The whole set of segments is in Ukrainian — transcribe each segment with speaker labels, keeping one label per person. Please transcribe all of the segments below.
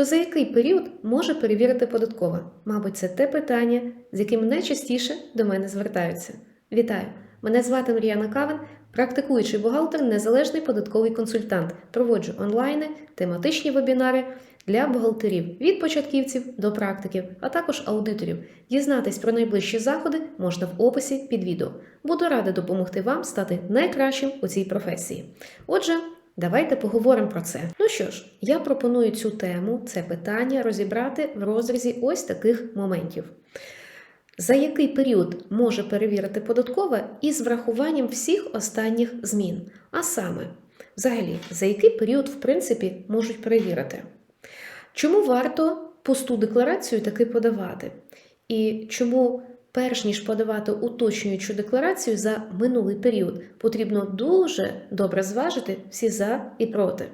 Speaker 1: то за який період може перевірити податкова? Мабуть, це те питання, з яким найчастіше до мене звертаються. Вітаю! Мене звати Мар'яна Кавен, практикуючий бухгалтер, незалежний податковий консультант. Проводжу онлайни, тематичні вебінари для бухгалтерів від початківців до практиків, а також аудиторів. Дізнатись про найближчі заходи можна в описі під відео. Буду рада допомогти вам стати найкращим у цій професії. Отже, давайте поговоримо про це. Ну що ж, я пропоную цю тему, це питання розібрати в розрізі ось таких моментів. За який період може перевірити податкове із врахуванням всіх останніх змін? А саме, взагалі, за який період, в принципі, можуть перевірити? Чому варто пусту декларацію таки подавати? І чому, перш ніж подавати уточнюючу декларацію за минулий період, потрібно дуже добре зважити всі за і проти?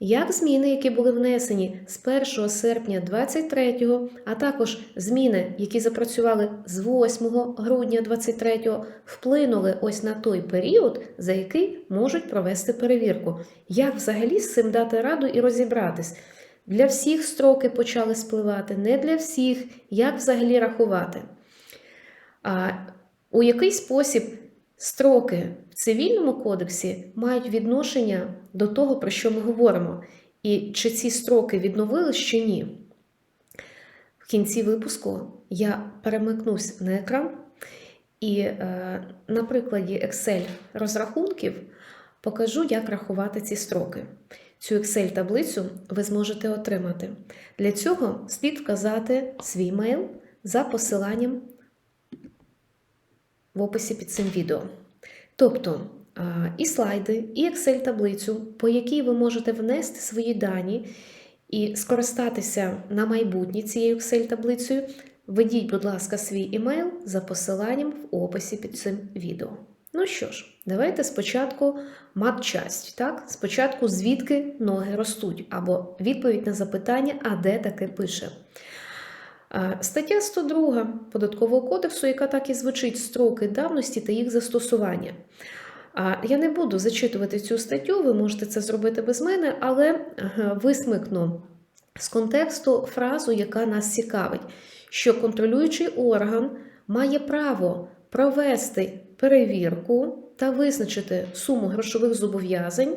Speaker 1: Як зміни, які були внесені з 1 серпня 2023, а також зміни, які запрацювали з 8 грудня 2023, вплинули ось на той період, за який можуть провести перевірку? Як взагалі з цим дати раду і розібратись? Для всіх строки почали спливати, не для всіх, як взагалі рахувати? У який спосіб строки в цивільному кодексі мають відношення до того, про що ми говоримо, і чи ці строки відновились чи ні? В кінці випуску я перемикнусь на екран і е, на прикладі Excel розрахунків покажу, як рахувати ці строки. Цю Excel-таблицю ви зможете отримати. Для цього слід вказати свій мейл за посиланням в описі під цим відео. Тобто і слайди, і Excel-таблицю, по якій ви можете внести свої дані і скористатися на майбутнє цією Excel-таблицею, введіть, будь ласка, свій імейл за посиланням в описі під цим відео. Ну що ж, давайте спочатку матчасть. Так? Спочатку, звідки ноги ростуть, або відповідь на запитання, а де таке пише. Стаття 102 Податкового кодексу, яка так і звучить строки давності та їх застосування. Я не буду зачитувати цю статтю, ви можете це зробити без мене, але висмикну з контексту фразу, яка нас цікавить, що контролюючий орган має право провести перевірку та визначити суму грошових зобов'язань.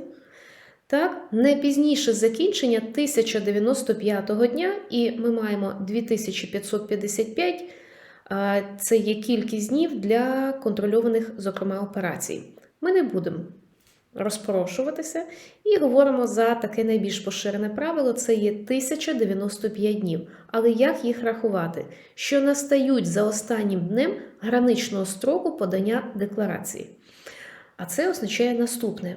Speaker 1: Так, не пізніше закінчення 1095 дня, і ми маємо 2555, це є кількість днів для контрольованих, зокрема, операцій. Ми не будемо розпорошуватися і говоримо за таке найбільш поширене правило це є 1095 днів. Але як їх рахувати? Що настають за останнім днем граничного строку подання декларації? А це означає наступне: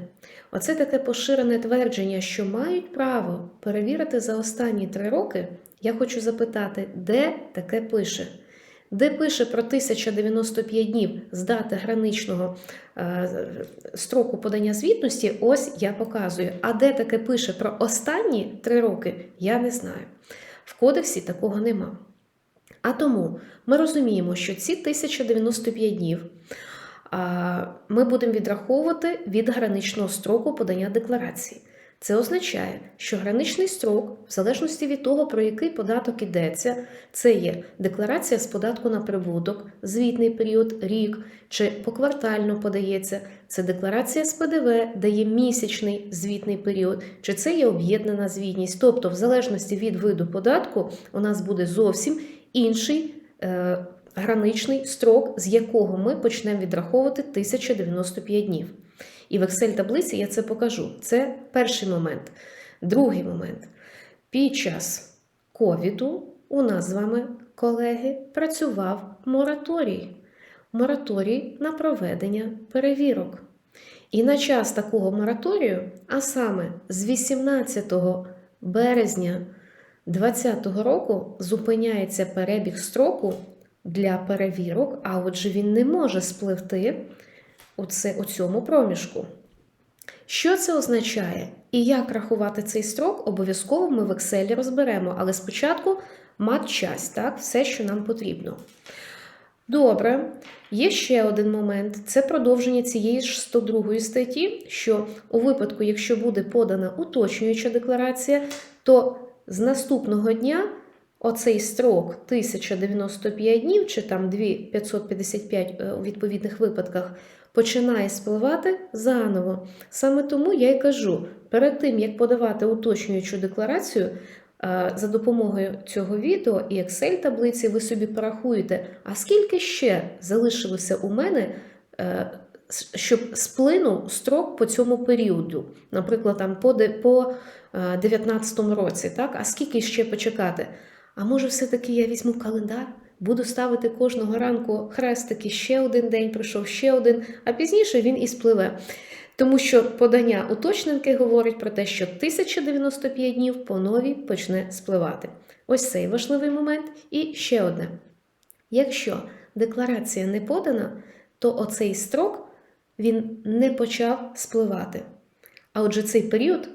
Speaker 1: оце таке поширене твердження, що мають право перевірити за останні три роки. Я хочу запитати, де таке пише? Де пише про 1095 днів з дати граничного е, строку подання звітності, ось я показую. А де таке пише про останні три роки, я не знаю. В кодексі такого нема. А тому ми розуміємо, що ці 1095 днів ми будемо відраховувати від граничного строку подання декларації. Це означає, що граничний строк, в залежності від того, про який податок йдеться, це є декларація з податку на прибуток, звітний період, рік чи поквартально подається, це декларація з ПДВ, де є місячний звітний період, чи це є об'єднана звітність. Тобто, в залежності від виду податку, у нас буде зовсім інший. Граничний строк, з якого ми почнемо відраховувати 1095 днів. І в Excel-таблиці я це покажу. Це перший момент. Другий момент. Під час ковіду у нас з вами, колеги, працював мораторій. Мораторій на проведення перевірок. І на час такого мораторію, а саме з 18 березня 2020 року, зупиняється перебіг строку для перевірок, а отже, він не може спливти у, це, у цьому проміжку. Що це означає? І як рахувати цей строк, обов'язково ми в Excel розберемо, але спочатку матчасть, так, все, що нам потрібно. Добре, є ще один момент: це продовження цієї ж 102 статті, що у випадку, якщо буде подана уточнююча декларація, то з наступного дня оцей строк 1095 днів, чи там 2555 е, у відповідних випадках, починає спливати заново. Саме тому я й кажу: перед тим як подавати уточнюючу декларацію, е, за допомогою цього відео і Excel-таблиці ви собі порахуєте, а скільки ще залишилося у мене, е, щоб сплинув строк по цьому періоду, наприклад, там по, де- по е, 19 році, так? а скільки ще почекати? А може, все-таки я візьму календар, буду ставити кожного ранку хрестики, ще один день пройшов, ще один, а пізніше він і спливе. Тому що подання уточненки говорить про те, що 1095 днів по новій почне спливати. Ось цей важливий момент. І ще одне: якщо декларація не подана, то оцей строк він не почав спливати. А отже, цей період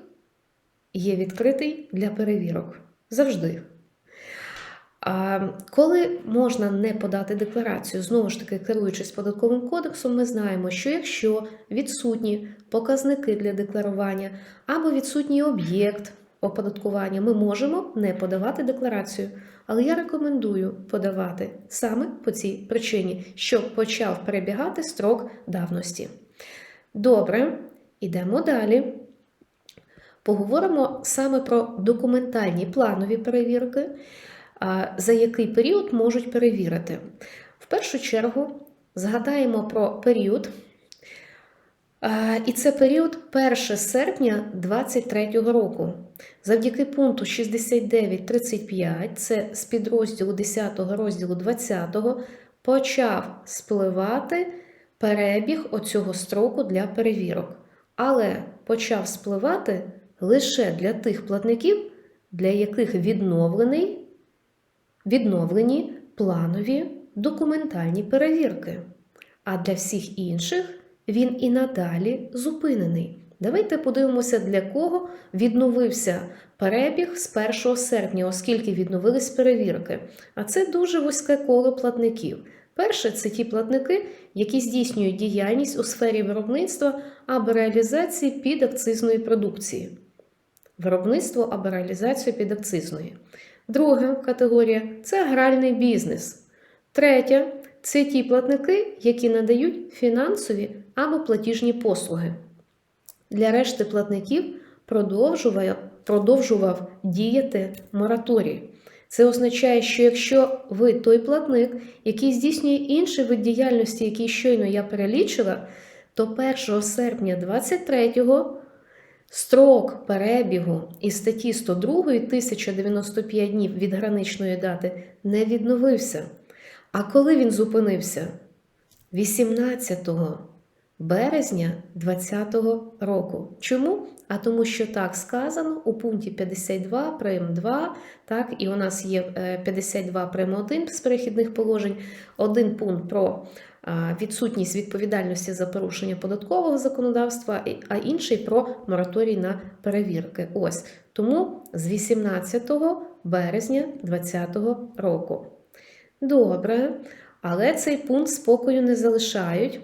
Speaker 1: є відкритий для перевірок завжди. Коли можна не подати декларацію, знову ж таки, керуючись податковим кодексом, ми знаємо, що якщо відсутні показники для декларування або відсутній об'єкт оподаткування, ми можемо не подавати декларацію. Але я рекомендую подавати саме по цій причині, щоб почав перебігати строк давності. Добре, ідемо далі. Поговоримо саме про документальні планові перевірки, за який період можуть перевірити. В першу чергу згадаємо про період, і це період 1 серпня 2023 року. Завдяки пункту 69.35, це з підрозділу 10 розділу 20, почав спливати перебіг оцього строку для перевірок. Але почав спливати лише для тих платників, для яких відновлений, відновлені планові документальні перевірки. А для всіх інших він і надалі зупинений. Давайте подивимося, для кого відновився перебіг з 1 серпня, оскільки відновились перевірки. А це дуже вузьке коло платників. Перше це ті платники, які здійснюють діяльність у сфері виробництва або реалізації підакцизної продукції. Виробництво або реалізацію підакцизної. Друга категорія це гральний бізнес. Третя це ті платники, які надають фінансові або платіжні послуги. Для решти платників продовжував, діяти мораторій. Це означає, що якщо ви той платник, який здійснює інший вид діяльності, який щойно я перелічила, то 1 серпня 23-го строк перебігу із статті 102 1095 днів від граничної дати не відновився. А коли він зупинився? 18 березня 2020 року. Чому? А тому, що так сказано у пункті 52 прим 2, так, і у нас є е, 52 прим 1 з перехідних положень, один пункт про відсутність відповідальності за порушення податкового законодавства, а інший про мораторій на перевірки. Ось тому з 18 березня 2020 року. Добре, але цей пункт спокою не залишають.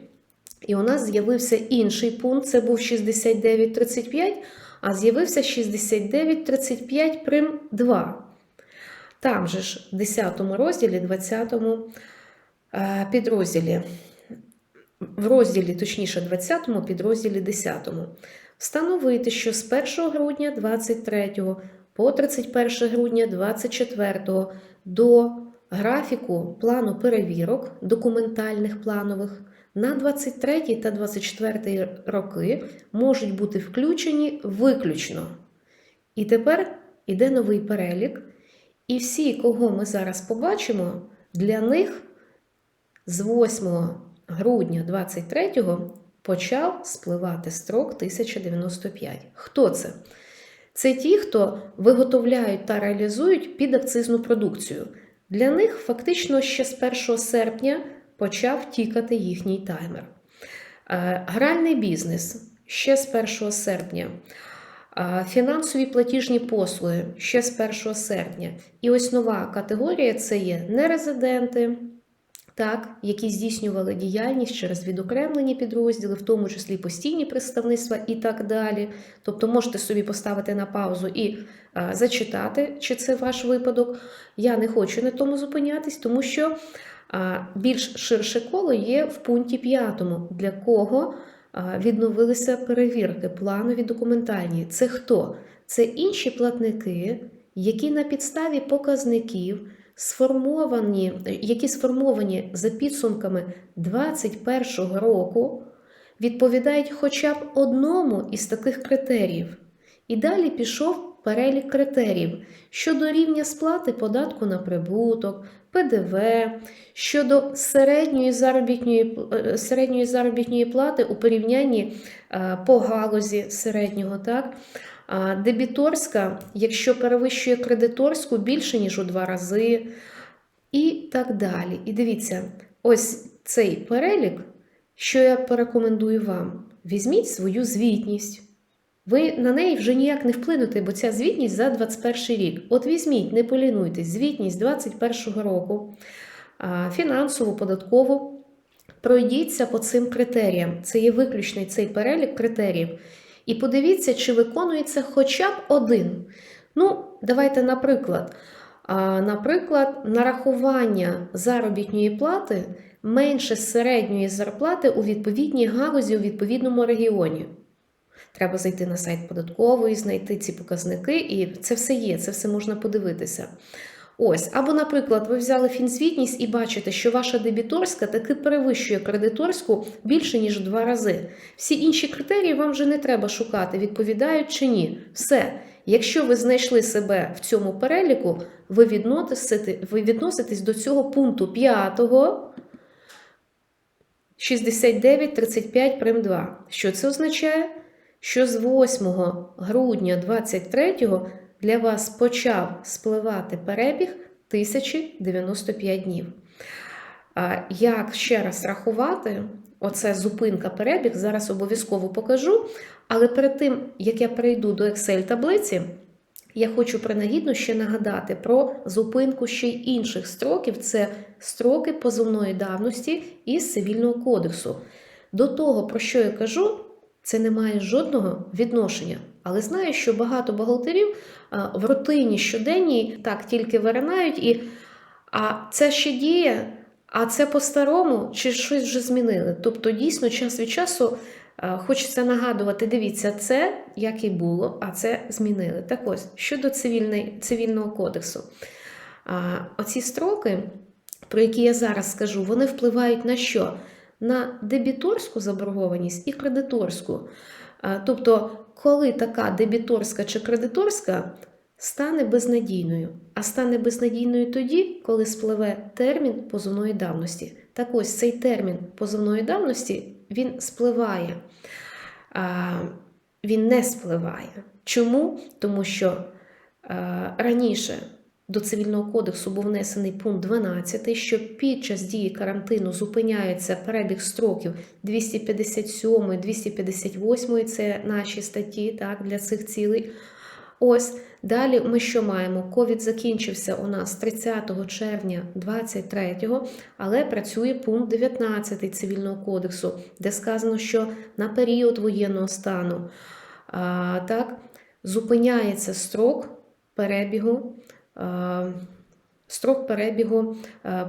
Speaker 1: І у нас з'явився інший пункт, це був 6935, а з'явився 6935 прим 2. Там же ж в 10 розділі, 20 е, підрозділі, в розділі, точніше, 20 підрозділі 10. Встановити, що з 1 грудня 23 по 31 грудня 24 до графіку плану перевірок, документальних планових, на 23 та 24 роки можуть бути включені виключно. І тепер іде новий перелік. І всі, кого ми зараз побачимо, для них з 8 грудня 23-го почав спливати строк 1095. Хто це? Це ті, хто виготовляють та реалізують підакцизну продукцію. Для них фактично ще з 1 серпня почав тікати їхній таймер. Е, Гральний бізнес ще з 1 серпня. Е, Фінансові платіжні послуги ще з 1 серпня. І ось нова категорія це є нерезиденти, так, які здійснювали діяльність через відокремлені підрозділи, в тому числі постійні представництва і так далі. Тобто можете собі поставити на паузу і а, зачитати, чи це ваш випадок. Я не хочу на тому зупинятись, тому що а, більш ширше коло є в пункті 5, для кого а, відновилися перевірки, планові документальні. Це хто? Це інші платники, які на підставі показників сформовані, які сформовані за підсумками 2021 року, відповідають хоча б одному із таких критеріїв. І далі пішов перелік критеріїв щодо рівня сплати податку на прибуток, ПДВ, щодо середньої заробітної, е, середньої заробітної плати у порівнянні е, по галузі середнього. так? Дебіторська, якщо перевищує кредиторську більше, ніж у два рази, і так далі. І дивіться, ось цей перелік, що я порекомендую вам: візьміть свою звітність. Ви на неї вже ніяк не вплинете, бо ця звітність за 21 рік. От візьміть, не полінуйтесь, звітність 21 року, фінансову, податкову. Пройдіться по цим критеріям. Це є виключний цей перелік критеріїв. І подивіться, чи виконується хоча б один. Ну, давайте, наприклад, наприклад, нарахування заробітної плати менше середньої зарплати у відповідній галузі у відповідному регіоні. Треба зайти на сайт податкової, знайти ці показники, і це все є, це все можна подивитися. Ось, або, наприклад, ви взяли фінзвітність і бачите, що ваша дебіторська таки перевищує кредиторську більше, ніж в два рази. Всі інші критерії вам вже не треба шукати, відповідають чи ні. Все. Якщо ви знайшли себе в цьому переліку, ви, відносите, ви відноситесь до цього пункту 5 6935 прим 2. Що це означає? Що з 8 грудня 23 для вас почав спливати перебіг 1095 днів. Як ще раз рахувати, оце зупинка перебіг, зараз обов'язково покажу. Але перед тим, як я перейду до Excel-таблиці, я хочу принагідно ще нагадати про зупинку ще й інших строків це строки позовної давності із цивільного кодексу. До того, про що я кажу, це не має жодного відношення. Але знаю, що багато бухгалтерів в рутині щоденній так тільки виринають, і а це ще діє, а це по-старому, чи щось вже змінили. Тобто, дійсно, час від часу хочеться нагадувати: дивіться, це як і було, а це змінили. Так ось, щодо цивільної, цивільного кодексу, оці строки, про які я зараз скажу, вони впливають на що? На дебіторську заборгованість і кредиторську. Тобто, коли така дебіторська чи кредиторська стане безнадійною, а стане безнадійною тоді, коли спливе термін позовної давності. Так ось цей термін позовної давності він спливає, він не спливає. Чому? Тому що раніше. До цивільного кодексу був внесений пункт 12, що під час дії карантину зупиняється перебіг строків 257, 258 це наші статті так, для цих цілей. Ось далі ми що маємо? Ковід закінчився у нас 30 червня 23-го, але працює пункт 19 цивільного кодексу, де сказано, що на період воєнного стану а, так, зупиняється строк перебігу. Строк перебігу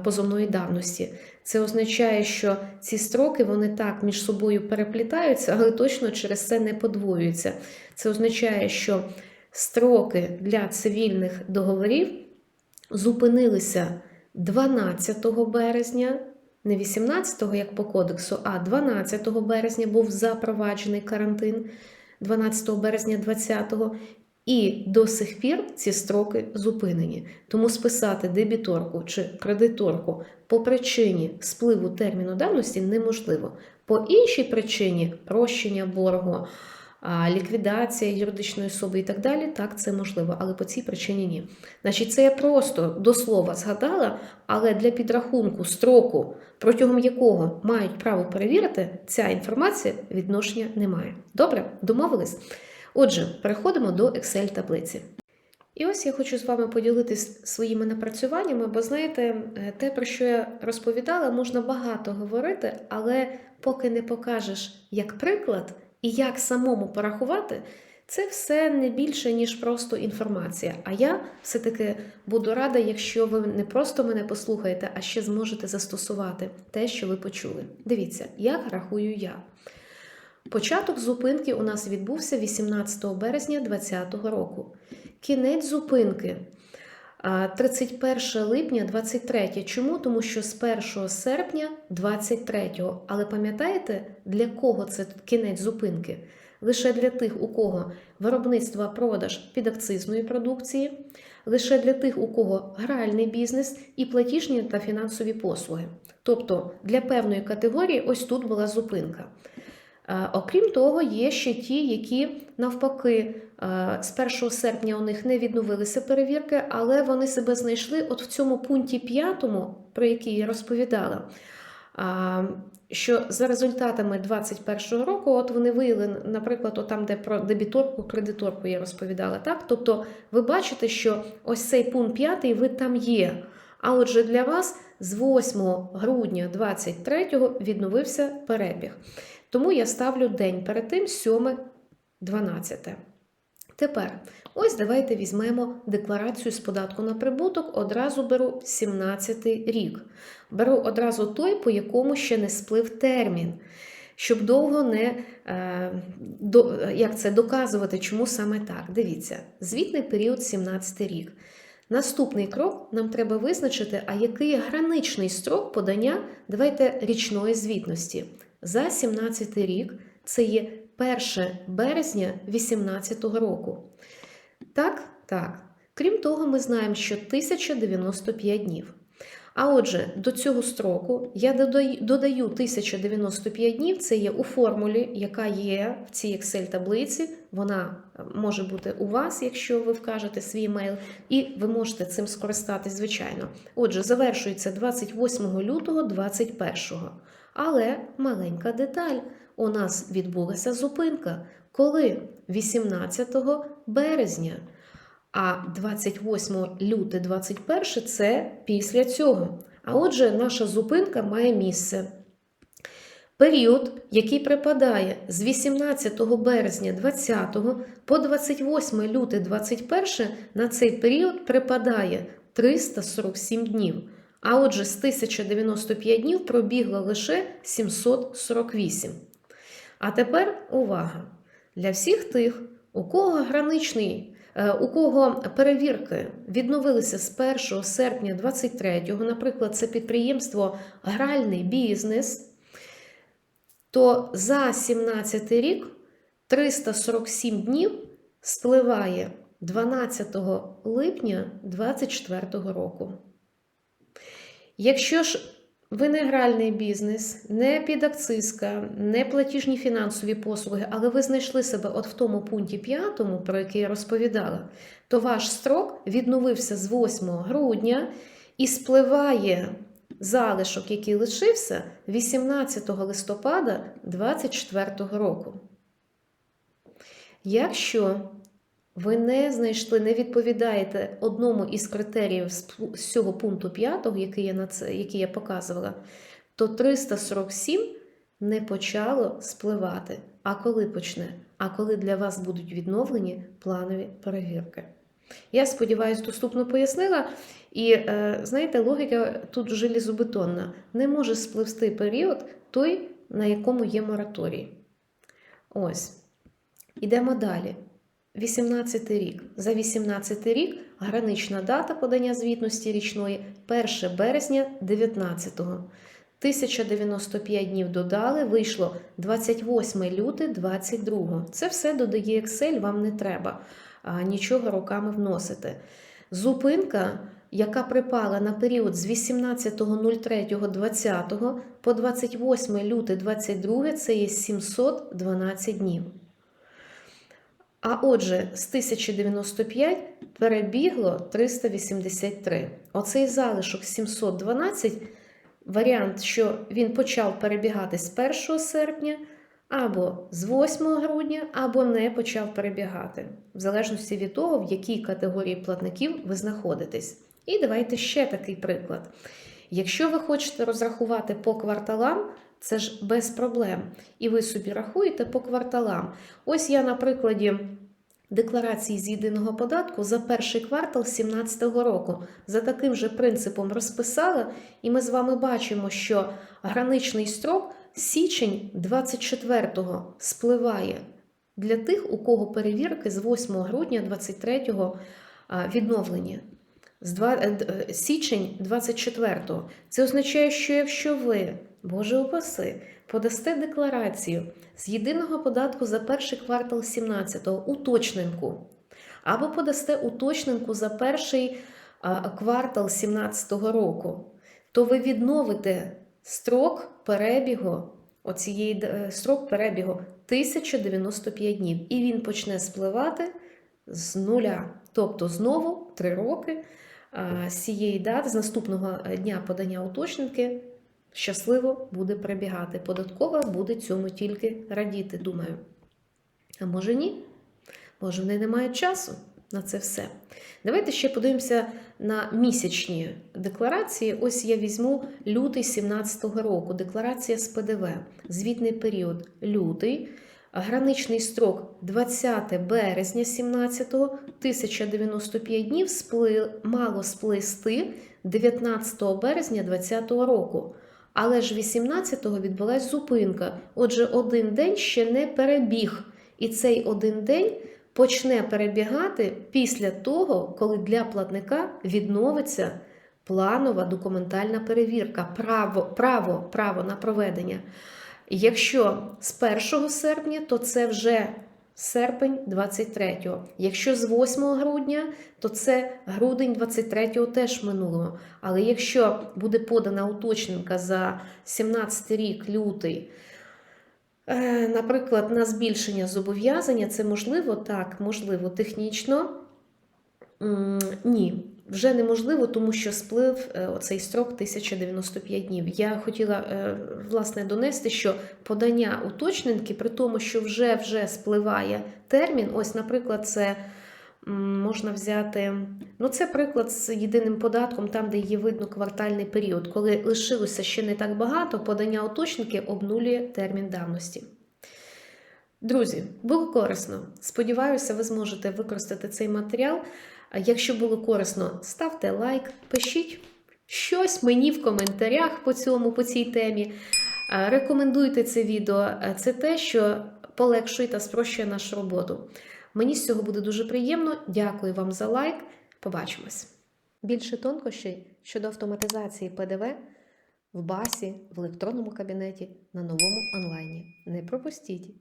Speaker 1: позовної давності. Це означає, що ці строки вони так між собою переплітаються, але точно через це не подвоюються. Це означає, що строки для цивільних договорів зупинилися 12 березня, не 18-го, як по кодексу, а 12 березня був запроваджений карантин, 12 березня 20-го. І до сих пір ці строки зупинені. Тому списати дебіторку чи кредиторку по причині спливу терміну давності неможливо. По іншій причині прощення боргу, ліквідація юридичної особи і так далі, так це можливо, але по цій причині ні. Значить, це я просто до слова згадала, але для підрахунку строку, протягом якого мають право перевірити, ця інформація відношення немає. Добре, домовились? Отже, переходимо до Excel таблиці. І ось я хочу з вами поділитися своїми напрацюваннями, бо знаєте, е, те, про що я розповідала, можна багато говорити, але поки не покажеш як приклад і як самому порахувати, це все не більше, ніж просто інформація. А я все-таки буду рада, якщо ви не просто мене послухаєте, а ще зможете застосувати те, що ви почули. Дивіться, як рахую я. Початок зупинки у нас відбувся 18 березня 2020 року. Кінець зупинки 31 липня 23. Чому? Тому що з 1 серпня 23. Але пам'ятаєте, для кого це кінець зупинки? Лише для тих, у кого виробництво продаж підакцизної продукції, лише для тих, у кого гральний бізнес і платіжні та фінансові послуги. Тобто для певної категорії ось тут була зупинка. Е, Окрім того, є ще ті, які навпаки е, з 1 серпня у них не відновилися перевірки, але вони себе знайшли от в цьому пункті п'ятому, про який я розповідала. Що за результатами 2021 року, от вони виявили, наприклад, там, де про дебіторку, кредиторку я розповідала, так? Тобто ви бачите, що ось цей пункт п'ятий, ви там є. А отже, для вас з 8 грудня 2023 відновився перебіг. Тому я ставлю день перед тим 7-12. Тепер, ось давайте візьмемо декларацію з податку на прибуток, одразу беру 17 рік. Беру одразу той, по якому ще не сплив термін, щоб довго не е, як це, доказувати, чому саме так. Дивіться, звітний період 17 рік. Наступний крок нам треба визначити, а який граничний строк подання давайте річної звітності. За 17 рік це є 1 березня 2018 року. Так, так. Крім того, ми знаємо, що 1095 днів. А отже, до цього строку я додаю, додаю 1095 днів, це є у формулі, яка є в цій Excel-таблиці. Вона може бути у вас, якщо ви вкажете свій емейл, і ви можете цим скористатись, звичайно. Отже, завершується 28 лютого 2021. Але маленька деталь. У нас відбулася зупинка. Коли? 18 березня. А 28 люте 21 це після цього. А отже, наша зупинка має місце. Період, який припадає з 18 березня 20 по 28 люте 21, на цей період припадає 347 днів. А отже, з 1095 днів пробігло лише 748. А тепер увага! Для всіх тих, у кого граничний, е, у кого перевірки відновилися з 1 серпня 23-го, наприклад, це підприємство Гральний бізнес, то за 17 рік 347 днів спливає 12 липня 2024 року. Якщо ж ви не гральний бізнес, не підакцизка, не платіжні фінансові послуги, але ви знайшли себе от в тому пункті п'ятому, про який я розповідала, то ваш строк відновився з 8 грудня і спливає залишок, який лишився 18 листопада 2024 року. Якщо ви не знайшли, не відповідаєте одному із критеріїв з цього пункту 5, який я на це, який я показувала, то 347 не почало спливати. А коли почне? А коли для вас будуть відновлені планові перевірки? Я сподіваюся, доступно пояснила. І е, знаєте, логіка тут желізобетонна. Не може спливсти період той, на якому є мораторій. Ось. Ідемо далі. 18 рік. За 18 рік гранична дата подання звітності річної 1 березня 19-го. 1095 днів додали, вийшло 28 люте 22. Це все додає Excel, вам не треба нічого руками вносити. Зупинка, яка припала на період з 18.03.20 по 28 люте 22, це є 712 днів. А отже, з 1095 перебігло 383. Оцей залишок 712 варіант, що він почав перебігати з 1 серпня, або з 8 грудня, або не почав перебігати, в залежності від того, в якій категорії платників ви знаходитесь. І давайте ще такий приклад. Якщо ви хочете розрахувати по кварталам, це ж без проблем. І ви собі рахуєте по кварталам. Ось я на прикладі декларації з єдиного податку за перший квартал 2017 року за таким же принципом розписала, і ми з вами бачимо, що граничний строк січень 24-го спливає для тих, у кого перевірки з 8 грудня 23-го а, відновлення. З два- е, д- е, січень 24-го. Це означає, що якщо ви, Боже упаси, подасте декларацію з єдиного податку за перший квартал 17-го уточненку, або подасте уточненку за перший а, квартал 17-го року, то ви відновите строк перебігу, оцієї е, строк перебігу 1095 днів, і він почне спливати з нуля. Тобто знову 3 роки з цієї дати, з наступного е, дня подання уточненки, щасливо буде перебігати. Податкова буде цьому тільки радіти, думаю. А може ні? Може, в неї немає часу на це все. Давайте ще подивимося на місячні декларації. Ось я візьму лютий 17-го року. Декларація з ПДВ. Звітний період лютий. Граничний строк 20 березня 17-го, 1095 днів спли, мало сплисти 19 березня 20-го року. Але ж 18-го відбулась зупинка. Отже, один день ще не перебіг. І цей один день почне перебігати після того, коли для платника відновиться планова документальна перевірка, право, право, право на проведення. Якщо з 1 серпня, то це вже серпень 23-го. Якщо з 8 грудня, то це грудень 23-го теж минулого. Але якщо буде подана уточненка за 17 рік, лютий, е, наприклад, на збільшення зобов'язання, це можливо? Так, можливо, технічно. Ні, вже неможливо, тому що сплив е, оцей строк 1095 днів. Я хотіла е, власне донести, що подання уточненки, при тому, що вже вже спливає термін. Ось, наприклад, це можна взяти. Ну, це приклад з єдиним податком, там, де є видно квартальний період. Коли лишилося ще не так багато, подання уточненки обнулює термін давності. Друзі, було корисно. Сподіваюся, ви зможете використати цей матеріал. Якщо було корисно, ставте лайк, пишіть щось мені в коментарях по цьому, по цій темі. Рекомендуйте це відео. Це те, що полегшує та спрощує нашу роботу. Мені з цього буде дуже приємно. Дякую вам за лайк. Побачимось. Більше тонкощей щодо автоматизації ПДВ в басі, в електронному кабінеті, на новому онлайні. Не пропустіть!